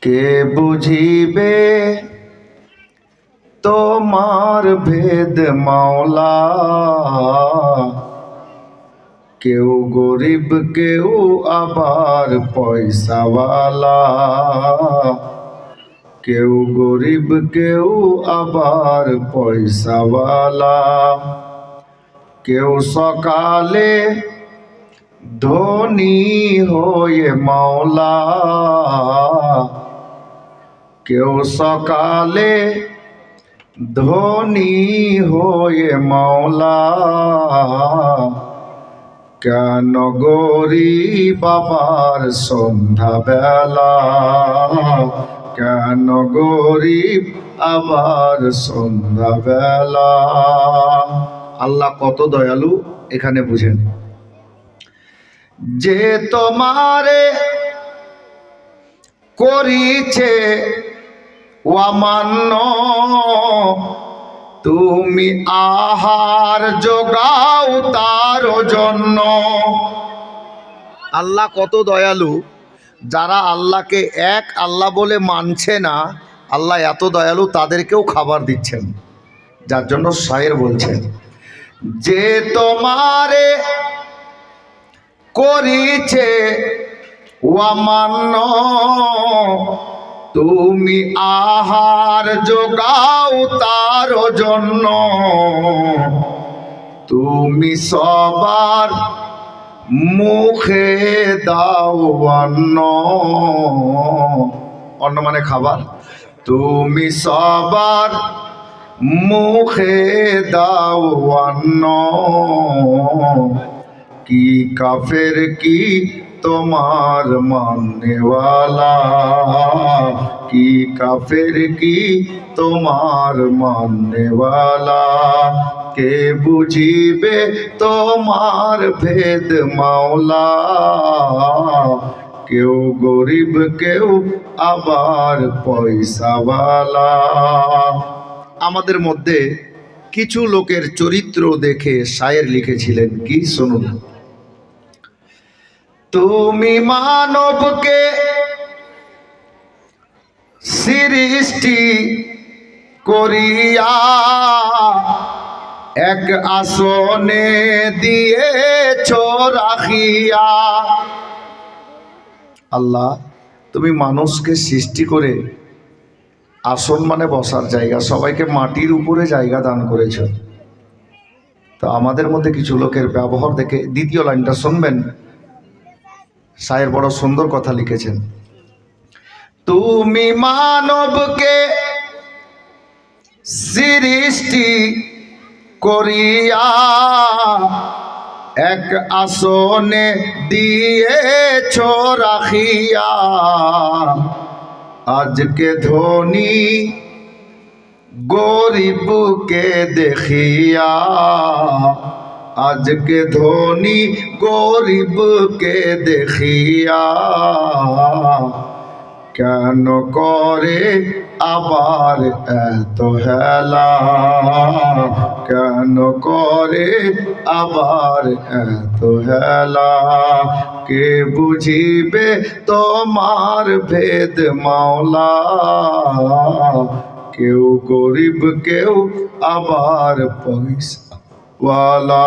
কে বুঝিবে? তোমার ভেদ মাওলা। কেউ গরিব, কেউ আবার পয়সাওয়ালা। কেউ গরিব, কেউ আবার পয়সাওয়ালা। কেউ সকালে ধনী হয়ে মাওলা। কেউ সকালে ধনী হয়ে মাওলা। কেন গরি বাবার সন্ধ্যাবেলা? কেন গরিব আবার সন্ধ্যাবেলা? আল্লাহ কত দয়ালু এখানে বুঝেন। যে তোমারে করিছে ওয়ামান্য, তুমি আহার যোগাও তার জন্য। আল্লাহ কত দয়ালু, যারা আল্লাহকে এক আল্লাহ বলে মানছে না, আল্লাহ এত দয়ালু তাদেরকেও খাবার দিচ্ছেন, যার জন্য শায়ের বলছেন, যে তোমারে করিছে ওয়ামান্য তুমি আহার যোগাও তার জন্য। তুমি সবার মুখে দাও অন্ন। অন্ন মানে খাবার। তুমি সবার মুখে দাও অন্ন। কি কাফের কি তোমার মাননেওয়ালা কি কাফের, কি তোমার মাননেওয়ালা কে বুঝিবে তোমার ভেদ মাওলা? কেউ গরিব, কেউ আবার পয়সাওয়ালা। আমাদের মধ্যে কিছু লোকের চরিত্র দেখে শায়ের লিখেছিলেন, কি শুনুন? তুমি মানবকে সৃষ্টি করিয়া এক আসনে দিয়েছ রাখিয়া। আল্লাহ, তুমি মানুষকে সৃষ্টি করে আসন মানে বসার জায়গা। সবাইকে মাটির উপরে জায়গা দান করেছ। তো আমাদের মধ্যে কিছু লোকের ব্যবহার দেখে দ্বিতীয় লাইনটা শুনবেন। সায়ের বড় সুন্দর কথা লিখেছেন। তুমি মানবকে সৃষ্টি করিয়া এক আসনে দিয়েছ রাখিয়া, আজকে ধনী গরিবকে দেখিয়া আজকে ধনী গরিবকে দেখিয়া কেন করে আবার এত হেলা? কেন করে আবার এত হেলা? কে বুঝিবে তোমার ভেদ মাওলা? কেউ গরিব, কেউ আবার পয়সা ওয়ালা